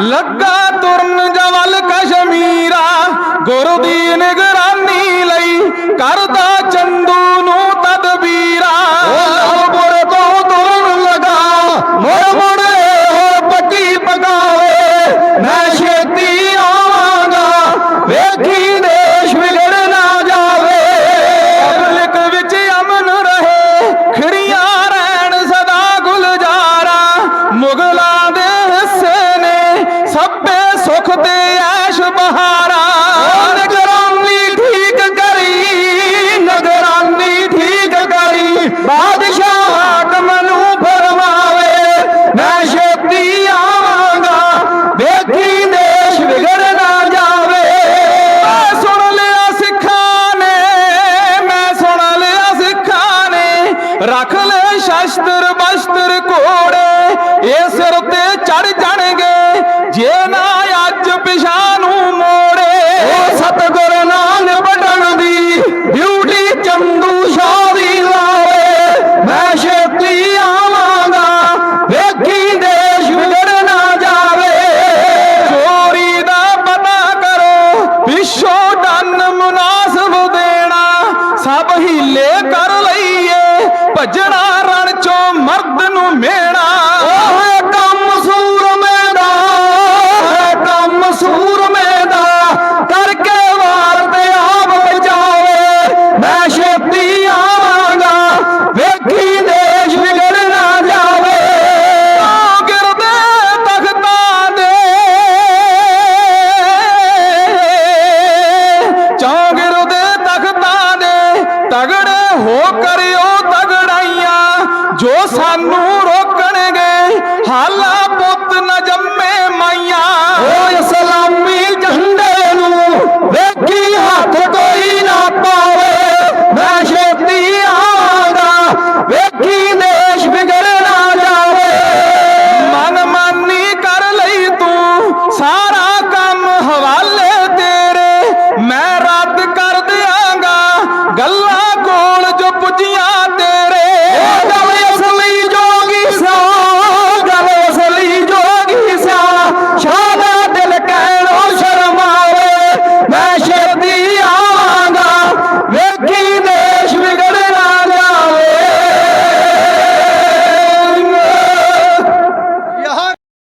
ਲੱਗਾ ਤੁਰਨ ਜਵਲ ਕਸ਼ਮੀਰਾ ਗੁਰੂ ਦੀ ਨਿਗਰਾਨੀ ਲਈ ਕਰਦਾ ਸ਼ਸਤਰ ਬਸਤਰ ਘੋੜੇ, ਇਹ ਸਿਰ ਤੇ ਚੜ ਜਾਣਗੇ। ਜੇ ਨਾ ਅੱਜ ਪਿਛਾ ਨੂੰ ਮੋੜੇ, ਉਹ ਸਤਗੁਰ ਨਾਨਕ ਬਟਨ ਦੀ ਡਿਊਟੀ ਚੰਦੂ ਸ਼ਾਹ ਦੀ ਲਾਵੇ। ਮੈਂ ਛੇਤੀ ਆਵਾਂਗਾ, ਵੇਖੀ ਦੇਸ਼ ਵਿਗੜ ਨਾ ਜਾਵੇ। ਚੋਰੀ ਦਾ ਪਤਾ ਕਰੋ, ਪਿੱਛੋਂ ਡੰਨ ਮੁਨਾਸਬ ਦੇਣਾ, ਸਭ ਹੀਲੇ ਕਰ ਲਈ ਭੱਜਣਾ ਰਣ ਚੋਂ ਮਰਦ ਨੂੰ ਮੇਣਾ। ਓਏ ਕੰਮ ਹੋ ਕਰਿਓ ਤਗੜਾਈਆਂ ਜੋ ਸਾਨੂੰ ਰੋਕਣਗੇ। ਹਾਲਾ